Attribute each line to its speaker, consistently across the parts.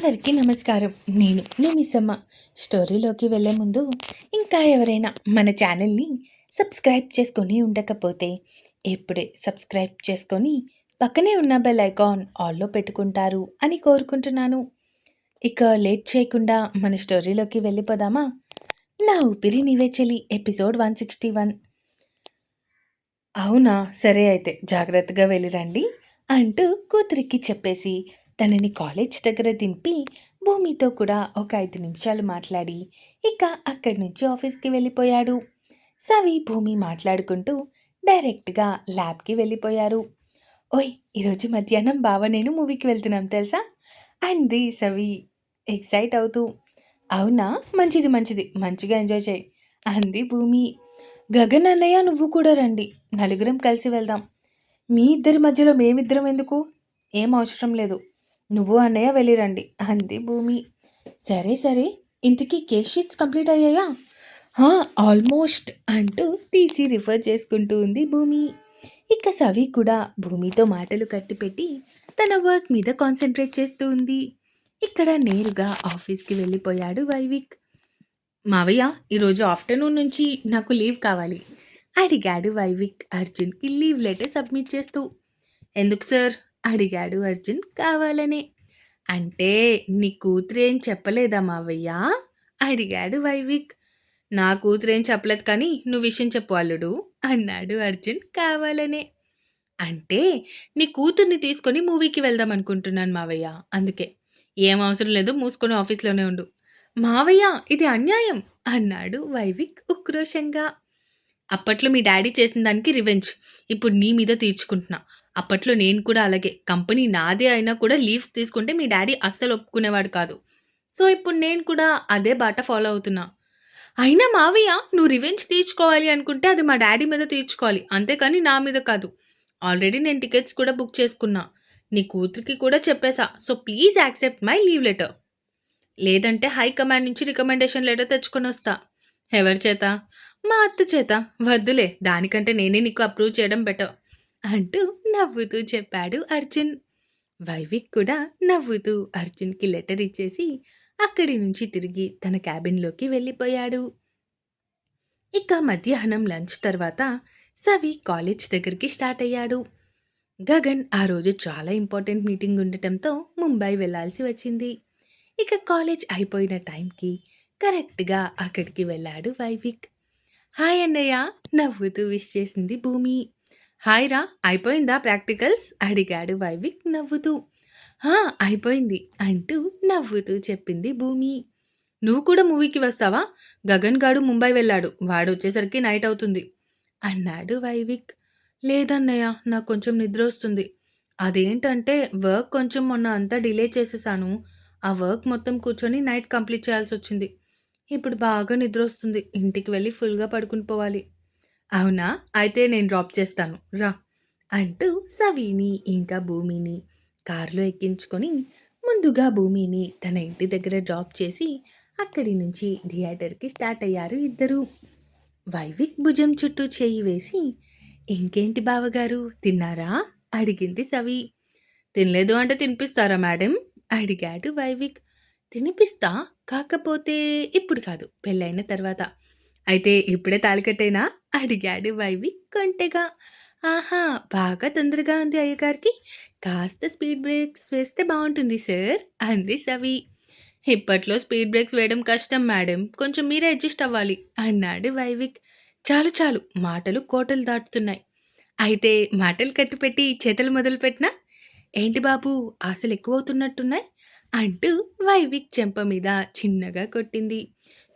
Speaker 1: అందరికీ నమస్కారం. నేను నిమిసమ్మ స్టోరీలోకి వెళ్ళే ముందు ఇంకా ఎవరైనా మన ఛానల్ని సబ్స్క్రైబ్ చేసుకొని ఉండకపోతే ఇప్పుడే సబ్స్క్రైబ్ చేసుకొని పక్కనే ఉన్న బెల్ ఐకాన్ ఆల్లో పెట్టుకుంటారు అని కోరుకుంటున్నాను. ఇక లేట్ చేయకుండా మన స్టోరీలోకి వెళ్ళిపోదామా? నా ఊపిరి నీవే చెలి ఎపిసోడ్ వన్ సిక్స్టీ వన్. అవునా? సరే అయితే జాగ్రత్తగా వెళ్ళిరండి అంటూ కూతురికి చెప్పేసి తనని కాలేజ్ దగ్గర దింపి భూమితో కూడా ఒక ఐదు నిమిషాలు మాట్లాడి ఇక అక్కడి నుంచి ఆఫీస్కి వెళ్ళిపోయాడు. సవి భూమి మాట్లాడుకుంటూ డైరెక్ట్గా ల్యాబ్కి వెళ్ళిపోయారు. ఓయ్ ఈరోజు మధ్యాహ్నం బావ నేను మూవీకి వెళ్తున్నాం తెలుసా? అంది సవి ఎక్సైట్ అవుతూ. అవునా? మంచిది మంచిది. మంచిగా ఎంజాయ్ చేయి అంది భూమి. గగన్ అన్నయ్య నువ్వు కూడా రండి. నలుగురం కలిసి వెళ్దాం. మీ ఇద్దరి మధ్యలో మేమిద్దరం ఎందుకు? ఏం అవసరం లేదు. నువ్వు అన్నయ్య వెళ్ళిరండి. అంది భూమి. సరే సరే. ఇంతకీ కేస్ షీట్స్ కంప్లీట్ అయ్యాయా? ఆల్మోస్ట్ అంటూ తీసి రిఫర్ చేసుకుంటూ ఉంది భూమి. ఇక సవి కూడా భూమితో మాటలు కట్టిపెట్టి తన వర్క్ మీద కాన్సన్ట్రేట్ చేస్తూ ఉంది. ఇక్కడ నేరుగా ఆఫీస్కి వెళ్ళిపోయాడు వైవిక్. మావయ్య ఈరోజు ఆఫ్టర్నూన్ నుంచి నాకు లీవ్ కావాలి అడిగాడు వైవిక్ అర్జున్కి లీవ్ లెటర్ సబ్మిట్ చేస్తూ. ఎందుకు సార్ అడిగాడు అర్జున్ కావాలనే. అంటే నీ కూతురేం చెప్పలేదా మావయ్య? అడిగాడు వైవిక్. నా కూతురేం చెప్పలేదు కానీ నువ్వు విషయం చెప్పు అల్లుడు అన్నాడు అర్జున్ కావాలనే. అంటే నీ కూతుర్ని తీసుకొని మూవీకి వెళ్దాం అనుకుంటున్నాను మావయ్య అందుకే. ఏం అవసరం లేదు మూసుకొని ఆఫీస్లోనే ఉండు. మావయ్య ఇది అన్యాయం అన్నాడు వైవిక్ ఉక్రోషంగా. అప్పట్లో మీ డాడీ చేసిన దానికి రివెంజ్. ఇప్పుడు నీ మీద తీర్చుకుంటున్నా. అప్పట్లో నేను కూడా అలాగే. కంపెనీ నాదే అయినా కూడా లీవ్స్ తీసుకుంటే మీ డాడీ అస్సలు ఒప్పుకునేవాడు కాదు. సో ఇప్పుడు నేను కూడా అదే బాట ఫాలో అవుతున్నా. అయినా మావయ్య నువ్వు రివెంజ్ తీర్చుకోవాలి అనుకుంటే అది మా డాడీ మీద తీర్చుకోవాలి. అంతేకాని నా మీద కాదు. ఆల్రెడీ నేను టికెట్స్ కూడా బుక్ చేసుకున్నా. నీ కూతురికి కూడా చెప్పేశా so please accept my leave letter. లేదంటే హై కమాండ్ నుంచి రికమెండేషన్ లెటర్ తెచ్చుకొని వస్తా. ఎవరి చేత? మా అత్త చేత. వద్దులే. దానికంటే నేనే నీకు అప్రూవ్ చేయడం బెటర్. అంటూ నవ్వుతూ చెప్పాడు అర్జున్. వైవిక్ కూడా నవ్వుతూ అర్జున్కి లెటర్ ఇచ్చేసి అక్కడి నుంచి తిరిగి తన క్యాబిన్లోకి వెళ్ళిపోయాడు. ఇక మధ్యాహ్నం లంచ్ తర్వాత సవి కాలేజ్ దగ్గరికి స్టార్ట్ అయ్యాడు. గగన్ ఆ రోజు చాలా ఇంపార్టెంట్ మీటింగ్ ఉండటంతో ముంబై వెళ్ళాల్సి వచ్చింది. ఇక కాలేజ్ అయిపోయిన టైంకి కరెక్ట్గా అక్కడికి వెళ్ళాడు వైవిక్. హాయ్ అన్నయ్య! నవ్వుతూ విష్ చేసింది భూమి. హాయ్ రా అయిపోయిందా ప్రాక్టికల్స్? అడిగాడు వైవిక్ నవ్వుతూ. అయిపోయింది అంటూ నవ్వుతూ చెప్పింది భూమి. నువ్వు కూడా మూవీకి వస్తావా? గగన్ గాడు ముంబై వెళ్ళాడు వాడు వచ్చేసరికి నైట్ అవుతుంది అన్నాడు వైవిక్. లేదన్నయ్య నాకు కొంచెం నిద్ర వస్తుంది. అదేంటంటే వర్క్ కొంచెం మొన్న అంతా డిలే చేసేసాను. ఆ వర్క్ మొత్తం కూర్చొని నైట్ కంప్లీట్ చేయాల్సి వచ్చింది ఇప్పుడు బాగా నిద్ర వస్తుంది ఇంటికి వెళ్ళి ఫుల్గా పడుకుని పోవాలి. అవునా? అయితే నేను డ్రాప్ చేస్తాను. రా. అంటూ సవిని ఇంకా భూమిని కారులో ఎక్కించుకొని ముందుగా భూమిని తన ఇంటి దగ్గర డ్రాప్ చేసి అక్కడి నుంచి థియేటర్కి స్టార్ట్ అయ్యారు ఇద్దరు. వైవిక్ భుజం చుట్టూ చేయి వేసి ఇంకేంటి బావగారు తిన్నారా? అడిగింది సవి. తినలేదు అంటే తినిపిస్తారా మేడం? అడిగాడు వైవిక్. తినిపిస్తా కాకపోతే ఇప్పుడు కాదు పెళ్ళైన తర్వాత. అయితే ఇప్పుడే తాలికట్టేనా? అడిగాడు వైవి కొంటెగా. ఆహా బాగా తొందరగా ఉంది అయ్యగారికి. కాస్త స్పీడ్ బ్రేక్స్ వేస్తే బాగుంటుంది సార్ అంది సవి. ఇప్పట్లో స్పీడ్ బ్రేక్స్ వేయడం కష్టం మేడం. కొంచెం మీరే అడ్జస్ట్ అవ్వాలి అన్నాడు వైవిక్. చాలు చాలు మాటలు కోటలు దాటుతున్నాయి. అయితే మాటలు కట్టిపెట్టి చేతలు మొదలుపెట్టినా? ఏంటి బాబు ఆశలు ఎక్కువ అవుతున్నట్టున్నాయి అంటూ వైవిక్ చెంప మీద చిన్నగా కొట్టింది.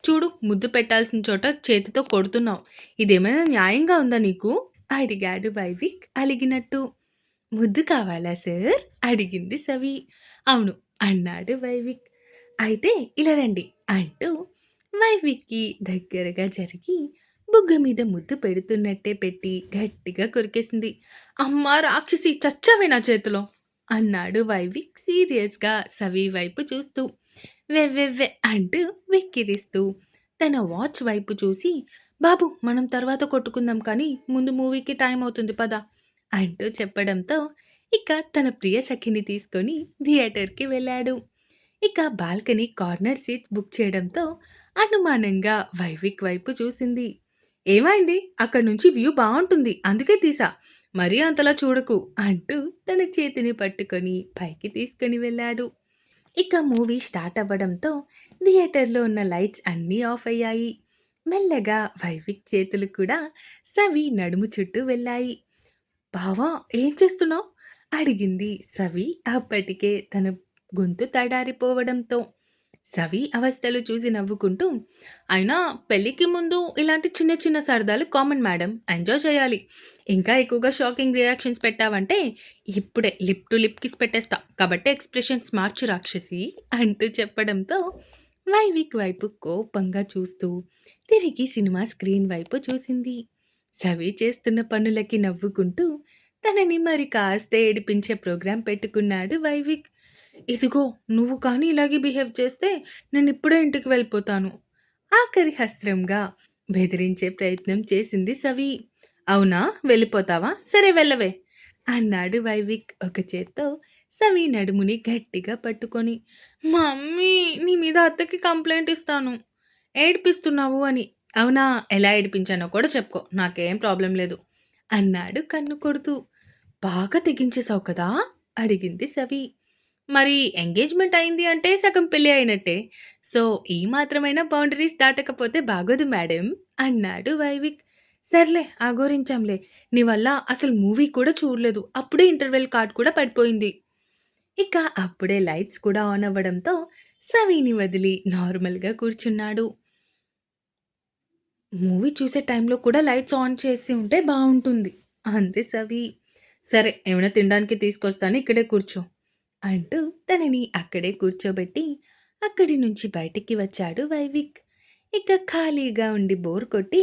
Speaker 1: చూడు ముద్దు పెట్టాల్సిన చోట చేతితో కొడుతున్నావు. ఇదేమైనా న్యాయంగా ఉందా నీకు? అడిగాడు వైవిక్ అలిగినట్టు. ముద్దు కావాలా సార్? అడిగింది సవి. అవును అన్నాడు వైవిక్. అయితే ఇలా రండి అంటూ వైవిక్కి దగ్గరగా జరిగి బుగ్గ మీద ముద్దు పెడుతున్నట్టే పెట్టి గట్టిగా కొరికేసింది. అమ్మా రాక్షసి చచ్చవే నా చేతిలో అన్నాడు వైవిక్ సీరియస్గా సవి వైపు చూస్తూ. వెవ్వెవ్వె అంటూ వెక్కిరిస్తూ తన వాచ్ వైపు చూసి బాబు మనం తర్వాత కొట్టుకుందాం కానీ ముందు మూవీకి టైం అవుతుంది పద అంటూ చెప్పడంతో ఇక తన ప్రియ సఖిని తీసుకొని థియేటర్కి వెళ్ళాడు. ఇక బాల్కనీ కార్నర్ సీట్ బుక్ చేయడంతో అనుమానంగా వైవిక్ వైపు చూసింది. ఏమైంది? అక్కడి నుంచి వ్యూ బాగుంటుంది అందుకే తీసా. మరీ అంతలా చూడకు అంటూ తన చేతిని పట్టుకొని పైకి తీసుకుని వెళ్ళాడు. ఇక మూవీ స్టార్ట్ అవ్వడంతో థియేటర్లో ఉన్న లైట్స్ అన్నీ ఆఫ్ అయ్యాయి. మెల్లగా వైవిక్ చేతులు కూడా సవి నడుము చుట్టూ వెళ్ళాయి. బావా ఏం చేస్తున్నావు? అడిగింది సవి అప్పటికే తన గొంతు తడారిపోవడంతో. సవి అవస్థలు చూసి నవ్వుకుంటూ అయినా పెళ్ళికి ముందు ఇలాంటి చిన్న చిన్న సరదాలు కామన్ మేడం. ఎంజాయ్ చేయాలి. ఇంకా ఎక్కువగా షాకింగ్ రియాక్షన్స్ పెట్టావంటే ఇప్పుడే లిప్ టు లిప్ కిస్ పెట్టేస్తా. కాబట్టి ఎక్స్ప్రెషన్స్ మార్చు రాక్షసి అంటూ చెప్పడంతో వైవిక్ వైపు కోపంగా చూస్తూ తిరిగి సినిమా స్క్రీన్ వైపు చూసింది. సవి చేస్తున్న పనులకి నవ్వుకుంటూ తనని మరి కాస్త ఏడిపించే ప్రోగ్రాం పెట్టుకున్నాడు వైవిక్. ఇదిగో నువ్వు కానీ ఇలాగే బిహేవ్ చేస్తే నేను ఇప్పుడే ఇంటికి వెళ్ళిపోతాను. ఆఖరి హస్రంగా బెదిరించే ప్రయత్నం చేసింది సవి. అవునా? వెళ్ళిపోతావా? సరే వెళ్ళవే అన్నాడు వైవిక్ ఒక చేత్తో సవి నడుముని గట్టిగా పట్టుకొని. మమ్మీ నీ మీద అత్తకి కంప్లైంట్ ఇస్తాను. ఏడిపిస్తున్నావు అని. అవునా? ఎలా ఏడిపించానో కూడా చెప్పుకో. నాకేం ప్రాబ్లం లేదు అన్నాడు కన్ను కొడుతూ. బాగా తెగించేశావు కదా? అడిగింది సవి. మరి ఎంగేజ్మెంట్ అయింది అంటే సగం పెళ్ళి అయినట్టే. సో ఈ మాత్రమైనా బౌండరీస్ దాటకపోతే బాగోదు మేడం అన్నాడు వైవిక్. సర్లే ఆగోరించాంలే. నీ వల్ల అసలు మూవీ కూడా చూడలేదు. అప్పుడే ఇంటర్వెల్ కార్డ్ కూడా పడిపోయింది. ఇక అప్పుడే లైట్స్ కూడా ఆన్ అవ్వడంతో సవీని వదిలి నార్మల్గా కూర్చున్నాడు. మూవీ చూసే టైంలో కూడా లైట్స్ ఆన్ చేసి ఉంటే బాగుంటుంది అంతే సవి. సరే ఏమైనా తినడానికి తీసుకొస్తాను ఇక్కడే కూర్చో. అంటూ తనని అక్కడే కూర్చోబెట్టి అక్కడి నుంచి బయటికి వచ్చాడు వైవిక్. ఇక ఖాళీగా ఉండి బోర్ కొట్టి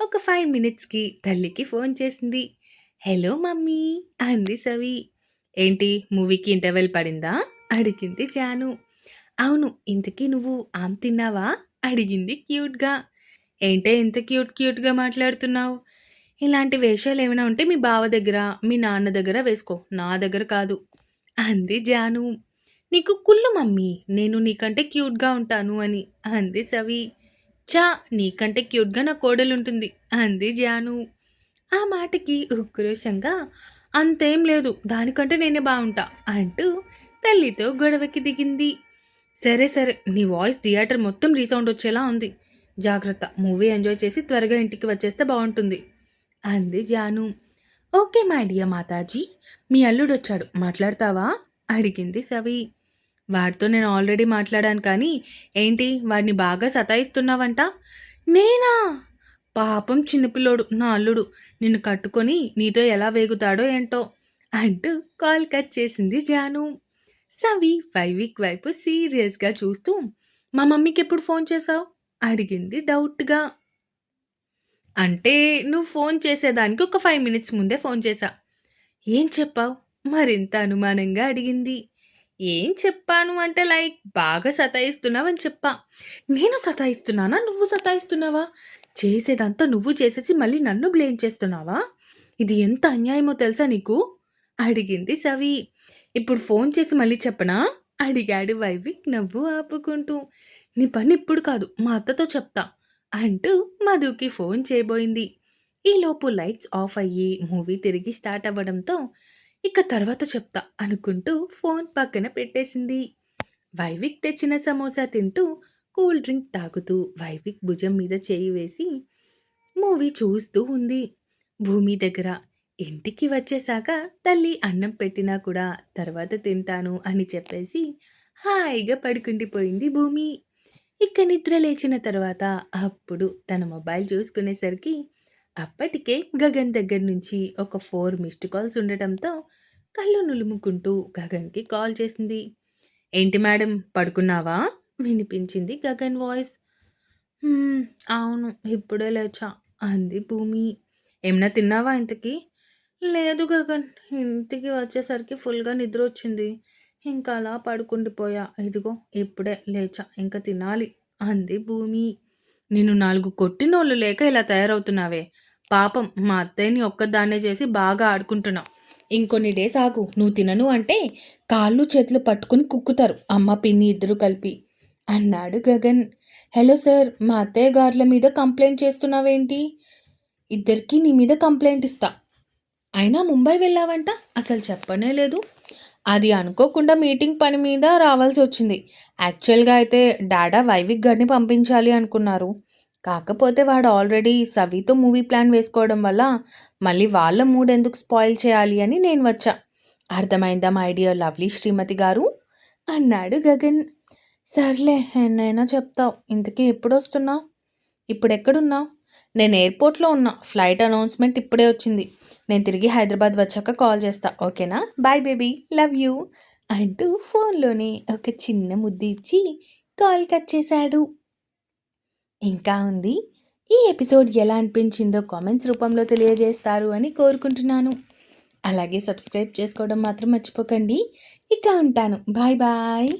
Speaker 1: ఒక ఫైవ్ మినిట్స్కి తల్లికి ఫోన్ చేసింది. హలో మమ్మీ అంది సవి. ఏంటి మూవీకి ఇంటర్వెల్ పడిందా? అడిగింది జాను. అవును ఇంతకీ నువ్వు ఆమ్ తిన్నావా? అడిగింది క్యూట్గా. ఏంటే ఇంత క్యూట్ క్యూట్గా మాట్లాడుతున్నావు? ఇలాంటి వేషాలు ఏమైనా ఉంటే మీ బావ దగ్గర మీ నాన్న దగ్గర వేసుకో. నా దగ్గర కాదు. అంది జాను. నీకు కుళ్ళు మమ్మీ నేను నీకంటే క్యూట్గా ఉంటాను అని అంది సవి. చా నీకంటే క్యూట్గా నా కోడలుంటుంది అంది జాను. ఆ మాటకి ఉక్రోషంగా అంతేం లేదు దానికంటే నేనే బాగుంటా అంటూ తల్లితో గొడవకి దిగింది. సరే సరే నీ వాయిస్ థియేటర్ మొత్తం రీసౌండ్ వచ్చేలా ఉంది. జాగ్రత్త మూవీ ఎంజాయ్ చేసి త్వరగా ఇంటికి వచ్చేస్తే బాగుంటుంది అంది జాను. ఓకే మా డియర్ మాతాజీ. మీ అల్లుడు వచ్చాడు మాట్లాడతావా? అడిగింది సవి. వాడితో నేను ఆల్రెడీ మాట్లాడాను కానీ ఏంటి? వాడిని బాగా సతాయిస్తున్నావంట? నేనా? పాపం చిన్నపిల్లోడు నా అల్లుడు. నిన్ను కట్టుకొని నీతో ఎలా వేగుతాడో ఏంటో అంటూ కాల్ కట్ చేసింది జాను. సవి ఫైవ్ వీక్ వైపు సీరియస్గా చూస్తూ మా మమ్మీకి ఎప్పుడు ఫోన్ చేసావు? అడిగింది డౌట్గా. అంటే నువ్వు ఫోన్ చేసేదానికి ఒక ఫైవ్ మినిట్స్ ముందే ఫోన్ చేశా. ఏం చెప్పావు? మరింత అనుమానంగా అడిగింది. ఏం చెప్పాను అంటే లైక్ బాగా సతాయిస్తున్నావని చెప్పా. నేను సతాయిస్తున్నానా? నువ్వు సతాయిస్తున్నావా? చేసేదంతా నువ్వు చేసేసి మళ్ళీ నన్ను బ్లేమ్ చేస్తున్నావా? ఇది ఎంత అన్యాయమో తెలుసా నీకు? అడిగింది సవి. ఇప్పుడు ఫోన్ చేసి మళ్ళీ చెప్పనా? అడిగాడు వైవిక్ నవ్వు ఆపుకుంటూ. నీ పని ఇప్పుడు కాదు మా అత్తతో చెప్తా. అంటూ మధుకి ఫోన్ చేయబోయింది. ఈలోపు లైట్స్ ఆఫ్ అయ్యి మూవీ తిరిగి స్టార్ట్ అవ్వడంతో ఇక తర్వాత చెప్తా అనుకుంటూ ఫోన్ పక్కన పెట్టేసింది. వైవిక్ తెచ్చిన సమోసా తింటూ కూల్ డ్రింక్ తాగుతూ వైవిక్ భుజం మీద చేయి వేసి మూవీ చూస్తూ ఉంది. భూమి దగ్గర ఇంటికి వచ్చేశాక తల్లి అన్నం పెట్టినా కూడా తర్వాత తింటాను అని చెప్పేసి హాయిగా పడుకుండిపోయింది భూమి. ఇక నిద్ర లేచిన తర్వాత అప్పుడు తన మొబైల్ చూసుకునేసరికి అప్పటికే గగన్ దగ్గర నుంచి ఒక ఫోర్ మిస్డ్ కాల్స్ ఉండటంతో కళ్ళు నులుముకుంటూ గగన్కి కాల్ చేసింది. ఏంటి మేడం పడుకున్నావా? వినిపించింది గగన్ వాయిస్. అవును ఇప్పుడే లేచా అంది భూమి. ఏమన్నా తిన్నావా ఇంతకి? లేదు గగన్ ఇంటికి వచ్చేసరికి ఫుల్గా నిద్ర వచ్చింది. ఇంకా అలా పడుకుండిపోయా ఇదిగో ఇప్పుడే లేచా. ఇంకా తినాలి అంది భూమి. నిన్ను నాలుగు కొట్టినోళ్ళు లేక ఇలా తయారవుతున్నావే. పాపం మా అత్తయ్యని ఒక్కదాన్నే చేసి బాగా ఆడుకుంటున్నావు ఇంకొన్ని డేస్ ఆగు. నువ్వు తినను అంటే కాళ్ళు చేతులు పట్టుకుని కుక్కుతారు. అమ్మ పిన్ని ఇద్దరు కలిపి అన్నాడు గగన్. హలో సార్ మా అత్తయ్య గారుల మీద కంప్లైంట్ చేస్తున్నావేంటి? ఇద్దరికి నీ మీద కంప్లైంట్ ఇస్తా. అయినా ముంబై వెళ్ళావంట? అసలు చెప్పనే లేదు. అది అనుకోకుండా మీటింగ్ పని మీద రావాల్సి వచ్చింది. యాక్చువల్గా అయితే డాడా వైవిక్ గారిని పంపించాలి అనుకున్నారు. కాకపోతే వాడు ఆల్రెడీ సవితో మూవీ ప్లాన్ వేసుకోవడం వల్ల మళ్ళీ వాళ్ళ మూడ్ ఎందుకు స్పాయిల్ చేయాలి అని నేను వచ్చా. అర్థమైందా మై డియర్ లవ్లీ శ్రీమతి గారు? అన్నాడు గగన్. సర్లే ఎన్నైనా చెప్తావు. ఇంతకీ ఎప్పుడు వస్తున్నావు ఇప్పుడు ఎక్కడున్నావు నేను ఎయిర్పోర్ట్లో ఉన్నా. ఫ్లైట్ అనౌన్స్మెంట్ ఇప్పుడే వచ్చింది. నేను తిరిగి హైదరాబాద్ వచ్చాక కాల్ చేస్తా. ఓకేనా? Bye baby. Love you. అంటూ ఫోన్లోనే ఒక చిన్న ముద్దు ఇచ్చి కాల్ కట్ చేశాడు. ఇంకా ఉంది. ఈ ఎపిసోడ్ ఎలా అనిపించిందో కామెంట్స్ రూపంలో తెలియజేస్తారు అని కోరుకుంటున్నాను. అలాగే సబ్స్క్రైబ్ చేసుకోవడం మాత్రం మర్చిపోకండి. ఇక ఉంటాను. Bye bye.